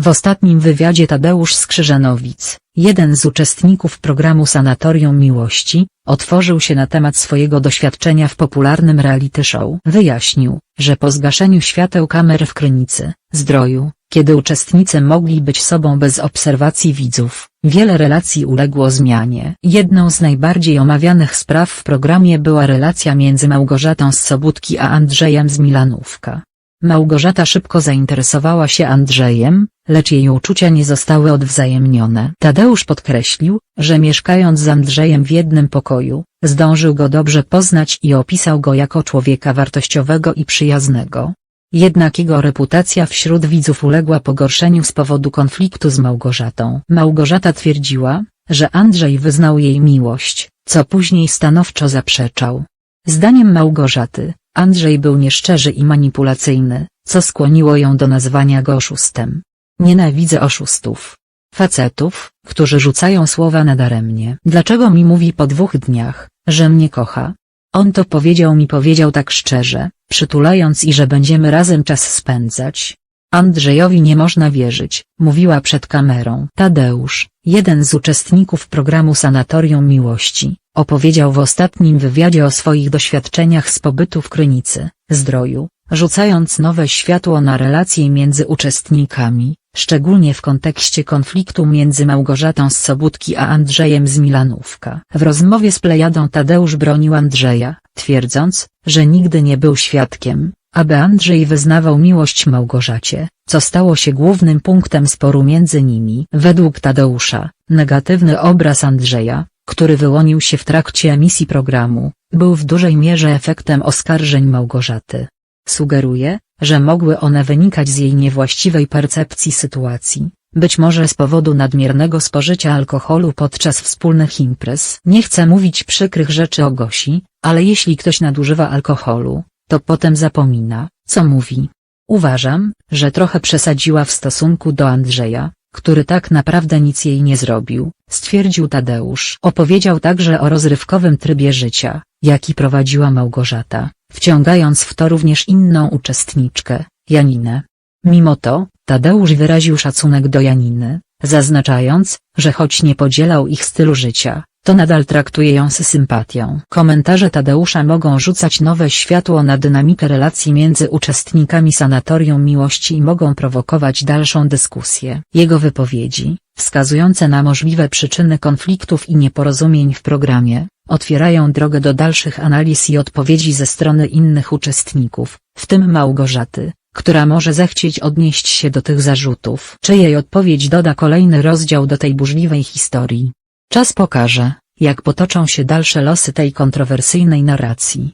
W ostatnim wywiadzie Tadeusz Skrzyżanowic, jeden z uczestników programu Sanatorium Miłości, otworzył się na temat swojego doświadczenia w popularnym reality show. Wyjaśnił, że po zgaszeniu świateł kamer w Krynicy, Zdroju, kiedy uczestnicy mogli być sobą bez obserwacji widzów, wiele relacji uległo zmianie. Jedną z najbardziej omawianych spraw w programie była relacja między Małgorzatą z Sobótki a Andrzejem z Milanówka. Małgorzata szybko zainteresowała się Andrzejem, lecz jej uczucia nie zostały odwzajemnione. Tadeusz podkreślił, że mieszkając z Andrzejem w jednym pokoju, zdążył go dobrze poznać i opisał go jako człowieka wartościowego i przyjaznego. Jednak jego reputacja wśród widzów uległa pogorszeniu z powodu konfliktu z Małgorzatą. Małgorzata twierdziła, że Andrzej wyznał jej miłość, co później stanowczo zaprzeczał. Zdaniem Małgorzaty, Andrzej był nieszczerzy i manipulacyjny, co skłoniło ją do nazwania go oszustem. Nienawidzę oszustów. Facetów, którzy rzucają słowa nadaremnie. Dlaczego mi mówi po dwóch dniach, że mnie kocha? On to powiedział mi powiedział tak szczerze, przytulając i że będziemy razem czas spędzać. Andrzejowi nie można wierzyć, mówiła przed kamerą. Tadeusz, jeden z uczestników programu Sanatorium Miłości, opowiedział w ostatnim wywiadzie o swoich doświadczeniach z pobytu w Krynicy, Zdroju, rzucając nowe światło na relacje między uczestnikami, szczególnie w kontekście konfliktu między Małgorzatą z Sobótki a Andrzejem z Milanówka. W rozmowie z Plejadą Tadeusz bronił Andrzeja, twierdząc, że nigdy nie był świadkiem, aby Andrzej wyznawał miłość Małgorzacie, co stało się głównym punktem sporu między nimi. Według Tadeusza, negatywny obraz Andrzeja, który wyłonił się w trakcie emisji programu, był w dużej mierze efektem oskarżeń Małgorzaty. Sugeruje, że mogły one wynikać z jej niewłaściwej percepcji sytuacji, być może z powodu nadmiernego spożycia alkoholu podczas wspólnych imprez. Nie chcę mówić przykrych rzeczy o Gosi, ale jeśli ktoś nadużywa alkoholu, to potem zapomina, co mówi. Uważam, że trochę przesadziła w stosunku do Andrzeja, który tak naprawdę nic jej nie zrobił, stwierdził Tadeusz. Opowiedział także o rozrywkowym trybie życia, jaki prowadziła Małgorzata, wciągając w to również inną uczestniczkę, Janinę. Mimo to, Tadeusz wyraził szacunek do Janiny, zaznaczając, że choć nie podzielał ich stylu życia, to nadal traktuje ją z sympatią. Komentarze Tadeusza mogą rzucać nowe światło na dynamikę relacji między uczestnikami Sanatorium Miłości i mogą prowokować dalszą dyskusję. Jego wypowiedzi, wskazujące na możliwe przyczyny konfliktów i nieporozumień w programie, otwierają drogę do dalszych analiz i odpowiedzi ze strony innych uczestników, w tym Małgorzaty, która może zechcieć odnieść się do tych zarzutów. Czy jej odpowiedź doda kolejny rozdział do tej burzliwej historii? Czas pokaże, jak potoczą się dalsze losy tej kontrowersyjnej narracji.